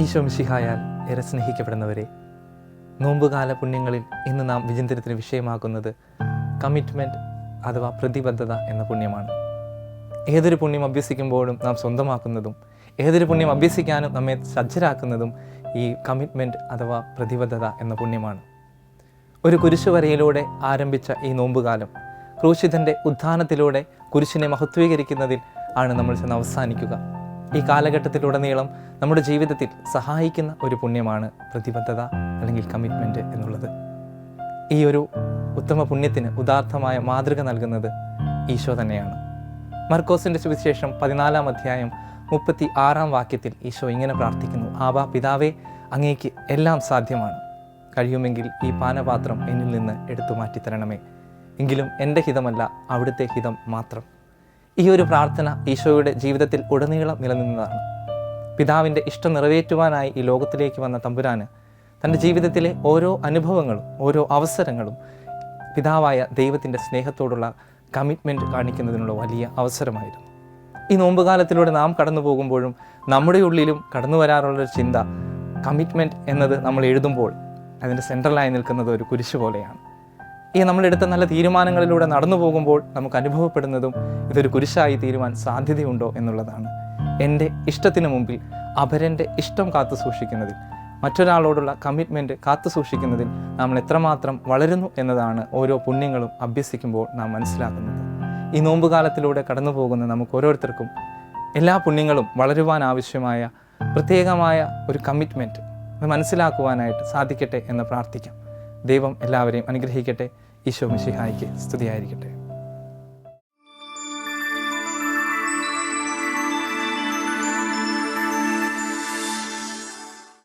ഈശോ മിശിഹായാൽ ഏറെ സ്നേഹിക്കപ്പെടുന്നവരെ നോമ്പുകാല പുണ്യങ്ങളിൽ ഇന്ന് നാം വിചിന്തനത്തിന് വിഷയമാക്കുന്നത് കമ്മിറ്റ്മെന്റ് അഥവാ പ്രതിബദ്ധത എന്ന പുണ്യമാണ്. ഏതൊരു പുണ്യം അഭ്യസിക്കുമ്പോഴും നാം സ്വന്തമാക്കുന്നതും ഏതൊരു പുണ്യം അഭ്യസിക്കാനും നമ്മെ സജ്ജരാക്കുന്നതും ഈ കമ്മിറ്റ്മെന്റ് അഥവാ പ്രതിബദ്ധത എന്ന പുണ്യമാണ്. ഒരു കുരിശുവരയിലൂടെ ആരംഭിച്ച ഈ നോമ്പുകാലം ക്രൂശിതന്റെ ഉത്ഥാനത്തിലൂടെ കുരിശിനെ മഹത്വീകരിക്കുന്നതിൽ ആണ് നമ്മൾ ചെന്ന് അവസാനിക്കുക. ഈ കാലഘട്ടത്തിലുടനീളം നമ്മുടെ ജീവിതത്തിൽ സഹായിക്കുന്ന ഒരു പുണ്യമാണ് പ്രതിബദ്ധത അല്ലെങ്കിൽ കമ്മിറ്റ്മെന്റ് എന്നുള്ളത്. ഈ ഒരു ഉത്തമ പുണ്യത്തിന് ഉദാർത്ഥമായ മാതൃക നൽകുന്നത് ഈശോ തന്നെയാണ്. മർക്കോസിന്റെ സുവിശേഷം പതിനാലാം അധ്യായം മുപ്പത്തി ആറാം വാക്യത്തിൽ ഈശോ ഇങ്ങനെ പ്രാർത്ഥിക്കുന്നു ആബാ പിതാവേ അങ്ങേക്ക് എല്ലാം സാധ്യമാണ്. കഴിയുമെങ്കിൽ ഈ പാനപാത്രം എന്നിൽ നിന്ന് എടുത്തു മാറ്റിത്തരണമേ. എങ്കിലും എന്റെ ഹിതമല്ല അവിടുത്തെ ഹിതം മാത്രം. ഈ ഒരു പ്രാർത്ഥന ഈശോയുടെ ജീവിതത്തിൽ ഉടനീളം നിലനിന്നതാണ്. പിതാവിന്റെ ഇഷ്ടം നിറവേറ്റുവാനായി ഈ ലോകത്തിലേക്ക് വന്ന തമ്പുരാന് തന്റെ ജീവിതത്തിലെ ഓരോ അനുഭവങ്ങളും ഓരോ അവസരങ്ങളും പിതാവായ ദൈവത്തിന്റെ സ്നേഹത്തോടുള്ള കമ്മിറ്റ്മെന്റ് കാണിക്കുന്നതിനുള്ള വലിയ അവസരമായിരുന്നു. ഈ നോമ്പുകാലത്തിലൂടെ നാം കടന്നു പോകുമ്പോഴും നമ്മുടെ ഉള്ളിലും കടന്നു വരാറുള്ളൊരു ചിന്ത കമ്മിറ്റ്മെന്റ് എന്നത് നമ്മൾ എഴുതുമ്പോൾ അതിന്റെ സെൻട്രലായി നിൽക്കുന്നത് ഒരു കുരിശ് പോലെയാണ്. ഈ നമ്മളെടുത്ത നല്ല തീരുമാനങ്ങളിലൂടെ നടന്നു പോകുമ്പോൾ നമുക്ക് അനുഭവപ്പെടുന്നതും ഇതൊരു കുരിശായി തീരുവാൻ സാധ്യതയുണ്ടോ എന്നുള്ളതാണ്. എന്റെ ഇഷ്ടത്തിന് മുമ്പിൽ അപരന്റെ ഇഷ്ടം കാത്തു സൂക്ഷിക്കുന്നതിൽ മറ്റൊരാളോടുള്ള കമ്മിറ്റ്മെന്റ് കാത്തു സൂക്ഷിക്കുന്നതിൽ നമ്മൾ എത്രമാത്രം വളരുന്നു എന്നതാണ് ഓരോ പുണ്യങ്ങളും അഭ്യസിക്കുമ്പോൾ നാം മനസ്സിലാക്കുന്നത്. ഈ നോമ്പുകാലത്തിലൂടെ കടന്നു പോകുന്ന നമുക്ക് ഓരോരുത്തർക്കും എല്ലാ പുണ്യങ്ങളും വളരുവാൻ ആവശ്യമായ പ്രത്യേകമായ ഒരു കമ്മിറ്റ്മെന്റ് അത് മനസ്സിലാക്കുവാനായിട്ട് സാധിക്കട്ടെ എന്ന് പ്രാർത്ഥിക്കാം. ദൈവം എല്ലാവരെയും അനുഗ്രഹിക്കട്ടെ. ഈശോ മിശിഹായിക്ക് സ്തുതിയായിരിക്കട്ടെ.